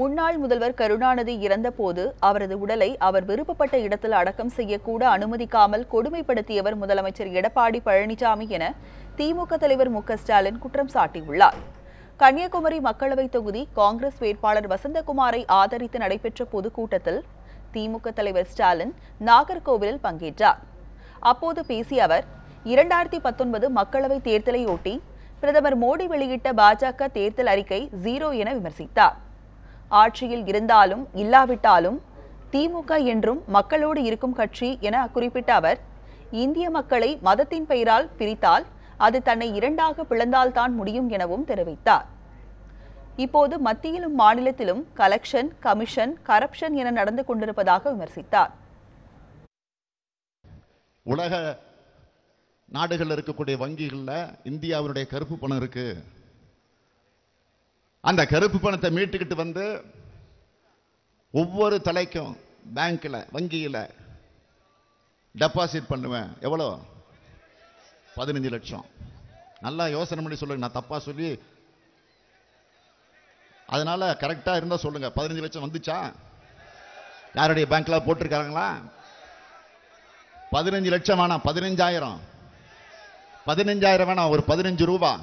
முன்னாள் முதல்வர் கருணாநிதி இறந்தபோது அவரது உடலை அவர் விருப்பப்பட்ட இடத்தில் அடக்கம் செய்யக்கூட அனுமதிக்காமல் கொடுமைப்படுத்தியவர் முதலமைச்சர் எடப்பாடி பழனிசாமி என திமுக தலைவர் மு ஸ்டாலின் குற்றம் சாட்டியுள்ளார். கன்னியாகுமரி மக்களவைத் தொகுதி காங்கிரஸ் வேட்பாளர் வசந்தகுமாரை ஆதரித்து நடைபெற்ற பொதுக்கூட்டத்தில் திமுக தலைவர் ஸ்டாலின் நாகர்கோவிலில் பங்கேற்றார். அப்போது பேசிய அவர் இரண்டாயிரத்தி பத்தொன்பது மக்களவைத் தேர்தலையொட்டி பிரதமர் மோடி வெளியிட்ட பாஜக தேர்தல் அறிக்கை ஜீரோ என விமர்சித்தார். ஆட்சியில் இருந்தாலும் இல்லாவிட்டாலும் திமுக என்றும் மக்களோடு இருக்கும் கட்சி என குறிப்பிட்ட அவர் இந்திய மக்களை மதத்தின் பெயரால் பிரித்தால் அது தன்னை இரண்டாக பிளந்தால்தான் முடியும் எனவும் தெரிவித்தார். இப்போது மத்தியிலும் மாநிலத்திலும் கலெக்ஷன் கமிஷன் கரப்ஷன் என நடந்து கொண்டிருப்பதாக விமர்சித்தார். உலக நாடுகளில் இருக்கக்கூடிய வங்கிகளில் இந்தியாவினுடைய கருப்பு பணம் இருக்குது அந்த கருப்பு பணத்தை மீட்டுக்கிட்டு வந்து ஒவ்வொரு தலைக்கும் பேங்க்கில் வங்கியில் டெபாசிட் பண்ணுவேன். எவ்வளோ? பதினஞ்சு லட்சம். நல்லா யோசனை பண்ணி சொல்லுங்க. நான் தப்பாக சொல்லி அதனால கரெக்டாக இருந்தால் சொல்லுங்க. பதினஞ்சு லட்சம் வந்துச்சா? யாருடைய பேங்க்ல போட்டிருக்காங்களா? பதினஞ்சு லட்சம் வேணாம். பதினஞ்சாயிரம். பதினஞ்சாயிரம் வேணாம். ஒரு பதினஞ்சு ரூபா.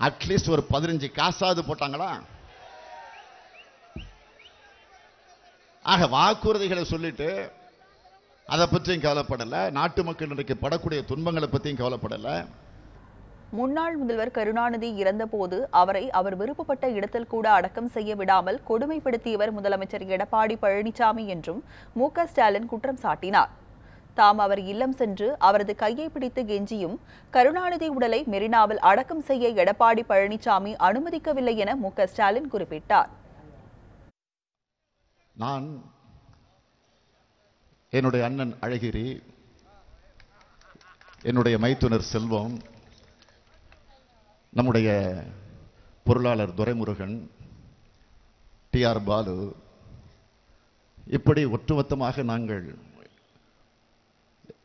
அட்லீஸ்ட் ஒரு பதினஞ்சு காசாவது போட்டாங்களா? ஆக வாக்குறுதிகளை சொல்லிட்டு அதை பற்றியும் கவலைப்படலை. நாட்டு மக்கள் இன்றைக்கு படக்கூடிய துன்பங்களை பற்றியும் கவலைப்படலை. முன்னாள் முதல்வர் கருணாநிதி இறந்தபோது அவரை அவர் விருப்பப்பட்ட இடத்தில் கூட அடக்கம் செய்ய விடாமல் கொடுமைப்படுத்தியவர் முதலமைச்சர் எடப்பாடி பழனிசாமி என்றும் மு ஸ்டாலின் குற்றம் சாட்டினார். தாம் அவர் இல்லம் சென்று அவரது கையை பிடித்து கெஞ்சியும் கருணாநிதி உடலை மெரினாவில் அடக்கம் செய்ய எடப்பாடி பழனிசாமி அனுமதிக்கவில்லை என மு. ஸ்டாலின் குறிப்பிட்டார். நான் என்னுடைய அண்ணன் அழகிரி என்னுடைய மைத்துனர் செல்வம் நம்முடைய பொருளாளர் துரைமுருகன் டி. ஆர். பாலு இப்படி ஒட்டுமொத்தமாக நாங்கள்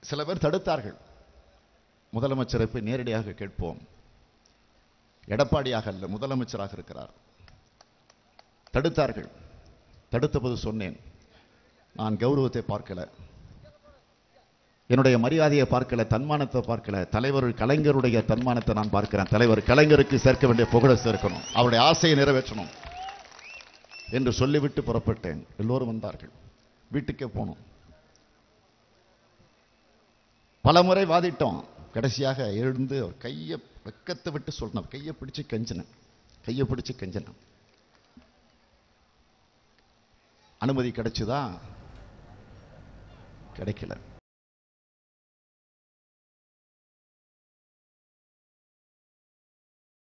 சில பேர் தடுத்தார்கள். முதலமைச்சரை போய் நேரடியாக கேட்போம். எடப்பாடியாக அல்ல முதலமைச்சராக இருக்கிறார். தடுத்தார்கள். தடுத்தபோது சொன்னேன் நான் கௌரவத்தை பார்க்கல. என்னுடைய மரியாதையை பார்க்கல தன்மானத்தை பார்க்கல. தலைவர் கலைஞருடைய தன்மானத்தை நான் பார்க்கிறேன். தலைவர் கலைஞருக்கு சேர்க்க வேண்டிய புகழை சேர்க்கணும். அவருடைய ஆசையை நிறைவேற்றணும். என்று சொல்லிவிட்டு புறப்பட்டேன். எல்லோரும் வந்தார்கள். வீட்டுக்கே போனோம். பலமுறை வாதிட்டோம். கடைசியாக எழுந்து அவர் கையை வெக்கத்தை விட்டு சொல்லணும் கையை பிடிச்சு கெஞ்சினேன். கையை பிடிச்சு கெஞ்சினேன். அனுமதி கிடைச்சுதா? கிடைக்கல.